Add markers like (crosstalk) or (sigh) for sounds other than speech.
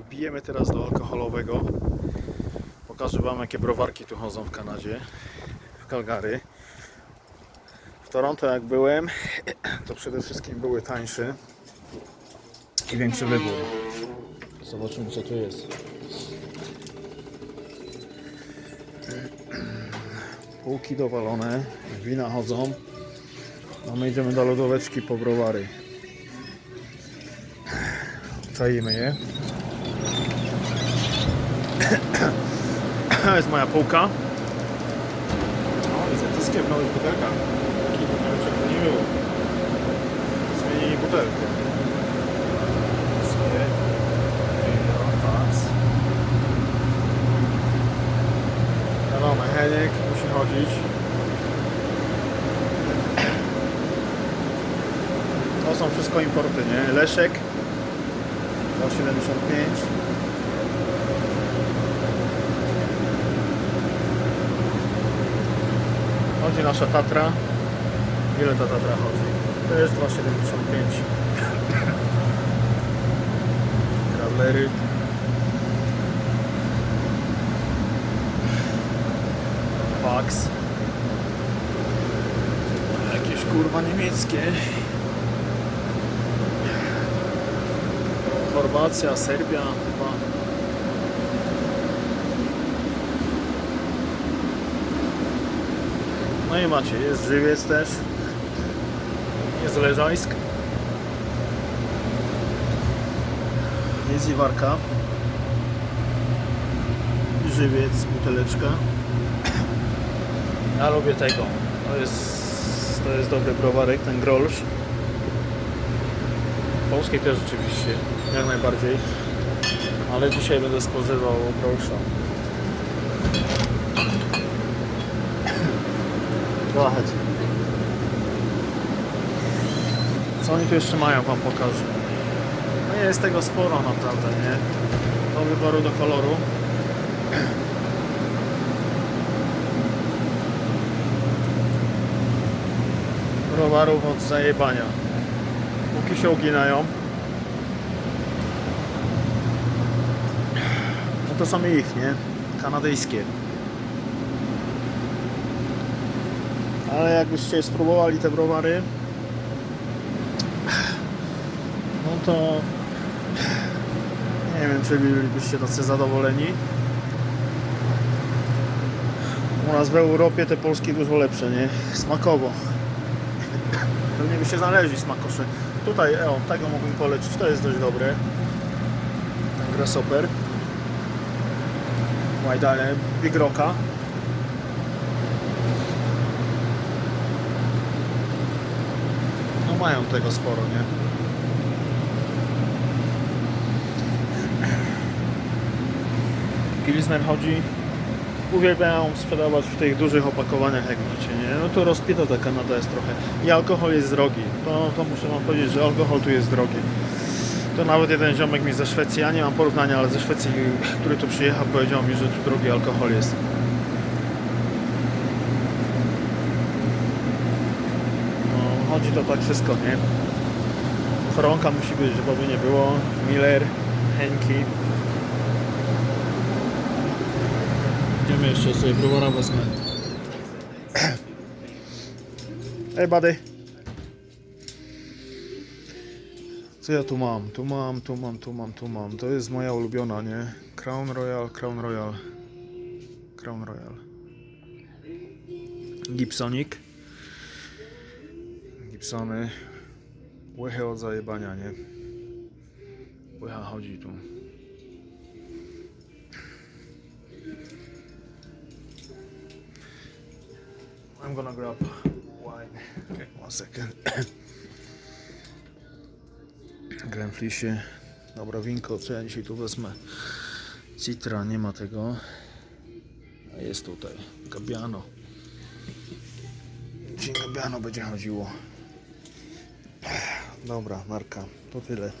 wbijemy teraz do alkoholowego. Pokażę Wam, jakie browarki tu chodzą w Kanadzie, w Calgary. W Toronto, jak byłem, (clears throat) to przede wszystkim były tańsze i większy wybór. Zobaczymy, co tu jest. (clears throat) Półki dowalone, wina chodzą. No my idziemy do lodóweczki po browary. Czajmy je. To (coughs) jest moja półka. O, widzę tyskie w nowych butelkach. Takich buteleczek to nie było. Zmienili butelkę. No. Wiadomo, Heniek musi chodzić. To są wszystko importy, nie? Leszek 2,75 Chodzi nasza Tatra. Ile ta Tatra chodzi? To jest 2,75 Travelery Fax Jakieś kurwa niemieckie Chorwacja, Serbia chyba. No i macie, jest żywiec też. Jest leżajsk. Jest iwarka. Żywiec, buteleczka. Ja lubię tego. To jest, to jest dobry browarek, ten grolsz. Polskiej też oczywiście, jak najbardziej. Ale dzisiaj będę spożywał grolsza. Trochę. Co oni tu jeszcze mają, wam pokażę. No jest tego sporo naprawdę, nie? Do wyboru do koloru. (clears throat) Browarów od zajebania. Póki się uginają. No to są ich, nie? Kanadyjskie. Ale jakbyście spróbowali te browary, no to nie wiem, czy bylibyście tacy zadowoleni. U nas w Europie te polskie dużo lepsze, nie? Smakowo. Pewnie by się znaleźli smakosze. Tutaj, o, tego mógłbym polecić, to jest dość dobre. Ten grasshopper. Łajdale, Big Rocka. Mają tego sporo, nie? Pilsner chodzi. Uwielbiają sprzedawać w tych dużych opakowaniach, jak widzicie, nie? No to rozpita ta Kanada jest trochę. I alkohol jest drogi. To, to muszę wam powiedzieć, że alkohol tu jest drogi. To nawet jeden ziomek mi ze Szwecji, ja nie mam porównania, ale ze Szwecji, który tu przyjechał, powiedział mi, że tu drogi alkohol jest. No, chodzi to tak wszystko, nie? Koronka musi być, żeby nie było. Miller, Henki. Idziemy jeszcze sobie browara wezmę. Ej, buddy. Co ja tu mam? Tu mam, tu mam, tu mam, tu mam. To jest moja ulubiona, nie? Crown Royal, Crown Royal. Crown Royal. Gibsonik. Gibsony. Łychy od zajebania, nie? Łycha chodzi tu. I'm gonna grab wine. Okay, one second. (coughs) Glenfishie. Dobra, winko, co ja dzisiaj tu wezmę? Citra, nie ma tego. A jest tutaj. Gabiano. Dzień Gabiano będzie chodziło. Dobra, Marka, to tyle.